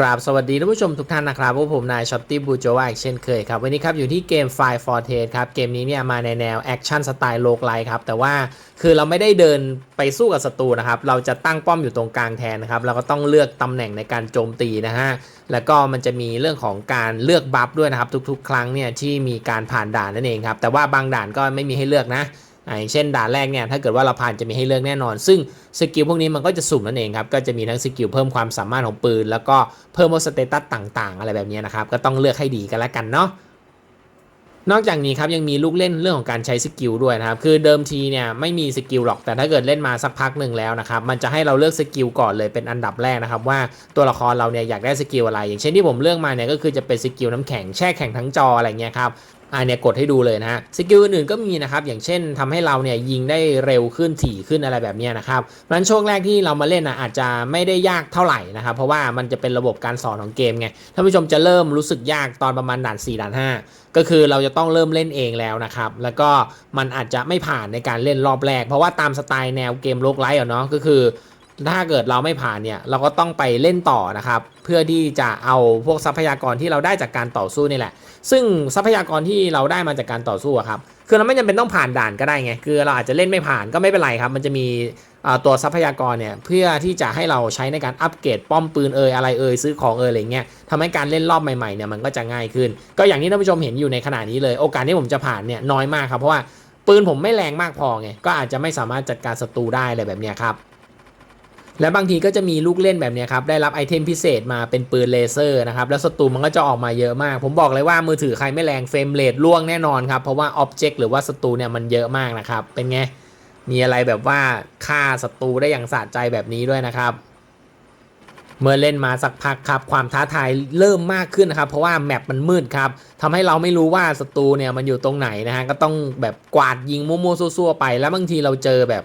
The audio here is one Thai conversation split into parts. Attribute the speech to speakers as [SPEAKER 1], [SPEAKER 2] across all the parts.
[SPEAKER 1] กราบสวัสดีท่านผู้ชมทุกท่านนะครับพวกผมนายช็อตตี้บูโจวาอีกเช่นเคยครับ วันนี้ครับอยู่ที่เกม Fire for t a s ครับ เกมนี้เนี่ยมาในแนวแอคชั่นสไตล์โลกไลครับ แต่ว่าคือเราไม่ได้เดินไปสู้กับศัตรูนะครับ เราจะตั้งป้อมอยู่ตรงกลางแทนนะครับ เราก็ต้องเลือกตำแหน่งในการโจมตีนะฮะ แล้วก็มันจะมีเรื่องของการเลือกบัฟด้วยนะครับ ทุกๆ ครั้งเนี่ยที่มีการผ่านด่านนั่นเองครับ แต่ว่าบางด่านก็ไม่มีให้เลือกนะ อ่าอย่างเช่นด่านแรกเนี่ยถ้าเกิดว่าเราผ่านจะมีให้เลือกแน่นอน ซึ่งสกิลพวกนี้มันก็จะสุ่มนั่นเองครับก็จะมีทั้งสกิลเพิ่มความสามารถของปืน แล้วก็เพิ่มสเตตัสต่างๆ อะไรแบบนี้นะครับก็ต้องเลือกให้ดีกันล้วกันเนาะนอกจากนี้ครับยังมีลูกเล่นเรื่องของการใช้สกิลด้วยนะครับคือเดิมทีเนี่ยไม่มีสกิลหรอกแต่ถ้าเกิดเล่นมาสักพักหนึ่งแล้วนะครับมันจะให้เราเลือกสกิลก่อนเลยเป็นอันดับแรกนะครับว่าตัวละครเราเนี่ยอยากได้สกิลอะไร อย่างเช่นที่ผมเลือกมาเนี่ยก็คือจะเป็นสกิลน้ำแข็งแช่แข็งทั้งจออะไรเงี้ยครับ อ่าเนี่ยกดให้ดูเลยนะฮะสกิลอื่นๆก็มีนะครับอย่างเช่นทำให้เราเนี่ยยิงได้เร็วขึ้นถี่ขึ้นอะไรแบบเนี้ยนะครับเพราะฉะนั้นช่วงแรกที่เรามาเล่นนะอาจจะไม่ได้ยากเท่าไหร่นะครับเพราะว่ามันจะเป็นระบบการสอนของเกมไงท่านผู้ชมจะเริ่มรู้สึกยากตอนประมาณด่าน 4 ด่าน 5 ก็คือเราจะต้องเริ่มเล่นเองแล้วนะครับแล้วก็มันอาจจะไม่ผ่านในการเล่นรอบแรก เพราะว่าตามสไตล์แนวเกมโลกไลท์อเนาะก็คือ ถ้าเกิดเราไม่ผ่านเนี่ยเราก็ต้องไปเล่นต่อนะครับ เพื่อที่จะเอาพวกทรัพยากรที่เราได้จากการต่อสู้นี่แหละ ซึ่งทรัพยากรที่เราได้มาจากการต่อสู้อะครับคือเราไม่จำเป็นต้องผ่านด่านก็ได้ไงคือเราอาจจะเล่นไม่ผ่านก็ไม่เป็นไรครับ มันจะมีตัวทรัพยากรเนี่ยเพื่อที่จะให้เราใช้ในการอัปเกรดป้อมปืนเอยอะไรเอยซื้อของเอยอะไรเงี้ยทำให้การเล่นรอบใหม่ๆเนี่ยมันก็จะง่ายขึ้น ก็อย่างที่ท่านผู้ชมเห็นอยู่ในขณะนี้เลย โอกาสที่ผมจะผ่านเนี่ยน้อยมากครับเพราะว่าปืนผมไม่แรงมากพอไงก็อาจจะไม่สามารถจัดการศัตรูได้อะไรแบบเนี้ยครับ และบางทีก็จะมีลูกเล่นแบบนี้ครับ ได้รับไอเทมพิเศษมาเป็นปืนเลเซอร์นะครับ แล้วศัตรูมันก็จะออกมาเยอะมาก ผมบอกเลยว่ามือถือใครไม่แรงเฟรมเรทล่วงแน่นอนครับ เพราะว่าอ็อบเจกต์หรือว่าศัตรูเนี่ยมันเยอะมากนะครับ เป็นไง มีอะไรแบบว่าฆ่าศัตรูได้อย่างสะใจแบบนี้ด้วยนะครับ เมื่อเล่นมาสักพักครับ ความท้าทายเริ่มมากขึ้นนะครับ เพราะว่าแมปมันมืดครับทำให้เราไม่รู้ว่าศัตรูเนี่ยมันอยู่ตรงไหนนะฮะ ก็ต้องแบบกวาดยิงมั่วๆซั่วๆไป แล้วบางทีเราเจอแบบ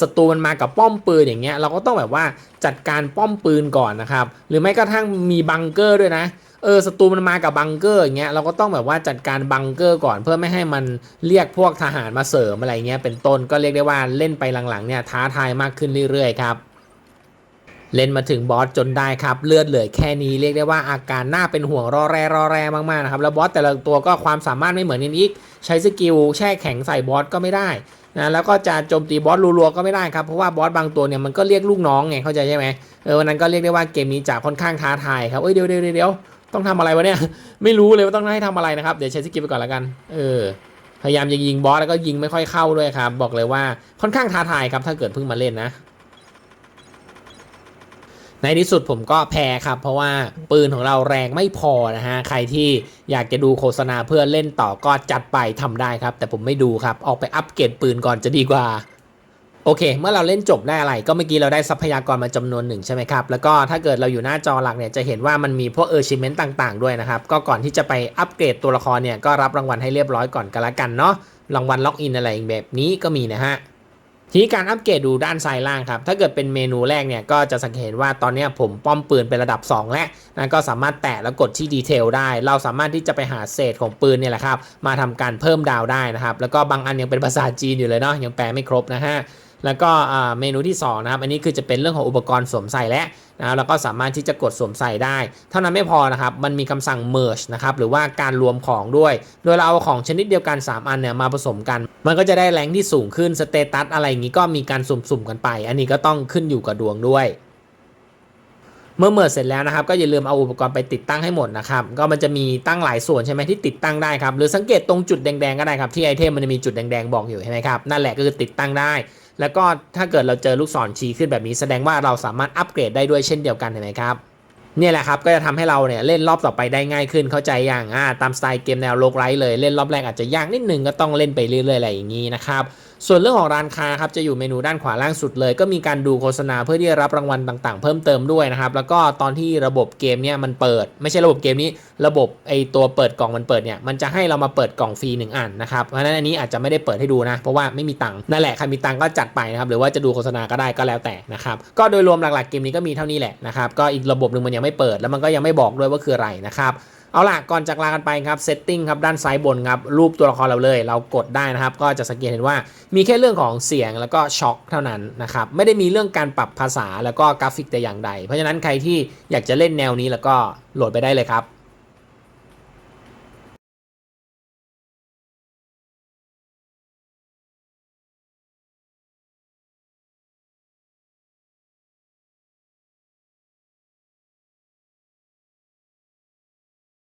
[SPEAKER 1] ศัตรูมันมากับป้อมปืนอย่างเงี้ยเราก็ต้องแบบว่าจัดการป้อมปืนก่อนนะครับ หรือไม่กระทั่งมีบังเกอร์ด้วยนะเออศัตรูมันมากับบังเกอร์อย่างเงี้ยเราก็ต้องแบบว่าจัดการบังเกอร์ก่อน เพื่อไม่ให้มันเรียกพวกทหารมาเสริมอะไรเงี้ยเป็นต้นก็เรียกได้ว่าเล่นไปหลังๆเนี่ยท้าทายมากขึ้นเรื่อยๆครับเล่นมาถึงบอสจนได้ครับ เลือดเหลือแค่นี้เรียกได้ว่าอาการหน่าเป็นห่วงรอแรรอแรมากๆนะครับแล้วบอสแต่ละตัวก็ความสามารถไม่เหมือนกันอีก ใช้สกิลแช่แข็งใส่บอสก็ไม่ได้ นะแล้วก็จะโจมตีบอสรัวๆก็ไม่ได้ครับเพราะว่าบอสบางตัวเนี่ยมันก็เรียกลูกน้องไงเข้าใจใช่ไหมเออวันนั้นก็เรียกได้ว่าเกมนี้จะค่อนข้างท้าทายครับเอ้ยเดี๋ยวเดี๋ยวเดี๋ยวต้องทำอะไรวะเนี่ยไม่รู้เลยว่าต้องให้ทำอะไรนะครับเดี๋ยวใช้สกิลไปก่อนละกันเออพยายามจะยิงบอสแล้วก็ยิงไม่ค่อยเข้าด้วยครับบอกเลยว่าค่อนข้างท้าทายครับถ้าเกิดเพิ่งมาเล่นนะ ในที่สุดผมก็แพ้ครับ เพราะว่าปืนของเราแรงไม่พอนะฮะ ใครที่อยากจะดูโฆษณาเพื่อเล่นต่อก็จัดไปทำได้ครับ แต่ผมไม่ดูครับ ออกไปอัปเกรดปืนก่อนจะดีกว่า โอเค เมื่อเราเล่นจบได้อะไร ก็เมื่อกี้เราได้ทรัพยากรมาจำนวนหนึ่งใช่ไหมครับ แล้วก็ถ้าเกิดเราอยู่หน้าจอหลักเนี่ยจะเห็นว่ามันมีพวกเออร์ชิเมนต์ต่าง ๆ ด้วยนะครับ ก็ก่อนที่จะไปอัปเกรดตัวละครเนี่ยก็รับรางวัลให้เรียบร้อยก่อนกันละกันเนาะ รางวัลล็อกอินอะไรแบบนี้ก็มีนะฮะ ทีนี้การอัปเกรดดูด้านซ้ายล่างครับ ถ้าเกิดเป็นเมนูแรกเนี่ยก็จะสังเกตว่าตอนนี้ผมป้อมปืนเป็นระดับ 2 แล้วนะก็สามารถแตะแล้วกดที่ดีเทลได้ เราสามารถที่จะไปหาเศษของปืนเนี่ยแหละครับ มาทำการเพิ่มดาวได้นะครับ แล้วก็บางอันยังเป็นภาษาจีนอยู่เลยเนาะยังแปลไม่ครบนะฮะ แล้วก็เมนูที่2นะครับอันนี้คือจะเป็นเรื่องของอุปกรณ์สวมใส่และนะแล้วก็สามารถที่จะกดสวมใส่ได้ เท่านั้นไม่พอนะครับ มันมีคำสั่ง merge นะครับ หรือว่าการรวมของด้วย โดยเราเอาของชนิดเดียวกัน 3 อันเนี่ยมาผสมกัน มันก็จะได้แรงที่สูงขึ้น สเตตัสอะไรอย่างนี้ก็มีการสุ่มๆกันไป อันนี้ก็ต้องขึ้นอยู่กับดวงด้วย เมื่อเมิร์เสร็จแล้วนะครับก็อย่าลืมเอาอุปกรณ์ไปติดตั้งให้หมดนะครับก็มันจะมีตั้งหลายส่วนใช่ไหมที่ติดตั้งได้ครับหรือสังเกตตรงจุดแดงๆก็ได้ครับที่ไอเทมมันจะมีจุดแดงๆบอกอยู่ใช่ไหมครับนั่นแหละก็คือติดตั้งได้ แล้วก็ถ้าเกิดเราเจอลูกศรชี้ขึ้นแบบนี้แสดงว่าเราสามารถอัปเกรดได้ด้วยเช่นเดียวกันเห็นไหมครับเนี่ยแหละครับก็จะทำให้เราเนี่ยเล่นรอบต่อไปได้ง่ายขึ้นเข้าใจอย่างอ่าตามสไตล์เกมแนวโลกไร้เลยเล่นรอบแรกอาจจะยากนิดนึงก็ต้องเล่นไปเรื่อยๆอะไรอย่างนี้นะครับ ส่วนเรื่องของร้านค้าครับจะอยู่เมนูด้านขวาล่างสุดเลย ก็มีการดูโฆษณาเพื่อที่จะรับรางวัลต่างๆ เพิ่มเติมด้วยนะครับ แล้วก็ตอนที่ระบบเกมเนี่ยมันเปิด ไม่ใช่ระบบเกมนี้ ระบบไอตัวเปิดกล่องมันเปิดเนี่ยมันจะให้เรามาเปิดกล่องฟรีหนึ่งอันนะครับเพราะฉะนั้นอันนี้อาจจะไม่ได้เปิดให้ดูนะ เพราะว่าไม่มีตังค์นั่นแหละใครมีตังค์ก็จัดไปนะครับหรือว่าจะดูโฆษณาก็ได้ก็แล้วแต่นะครับก็โดยรวมหลักๆเกมนี้ก็มีเท่านี้แหละนะครับก็อีกระบบหนึ่งมันยังไม่เปิดแล้วมันก็ยังไม่บอกด้วยว่าคืออะไรนะครับ เอาล่ะ ก่อนจากลากันไปครับเซตติ้งครับด้านซ้ายบนครับรูปตัวละครเราเลย เรากดได้นะครับ ก็จะสังเกตเห็นว่ามีแค่เรื่องของเสียงแล้วก็ช็อคเท่านั้นนะครับ ไม่ได้มีเรื่องการปรับภาษาแล้วก็กราฟิกแต่อย่างใด เพราะฉะนั้นใครที่อยากจะเล่นแนวนี้แล้วก็โหลดไปได้เลยครับ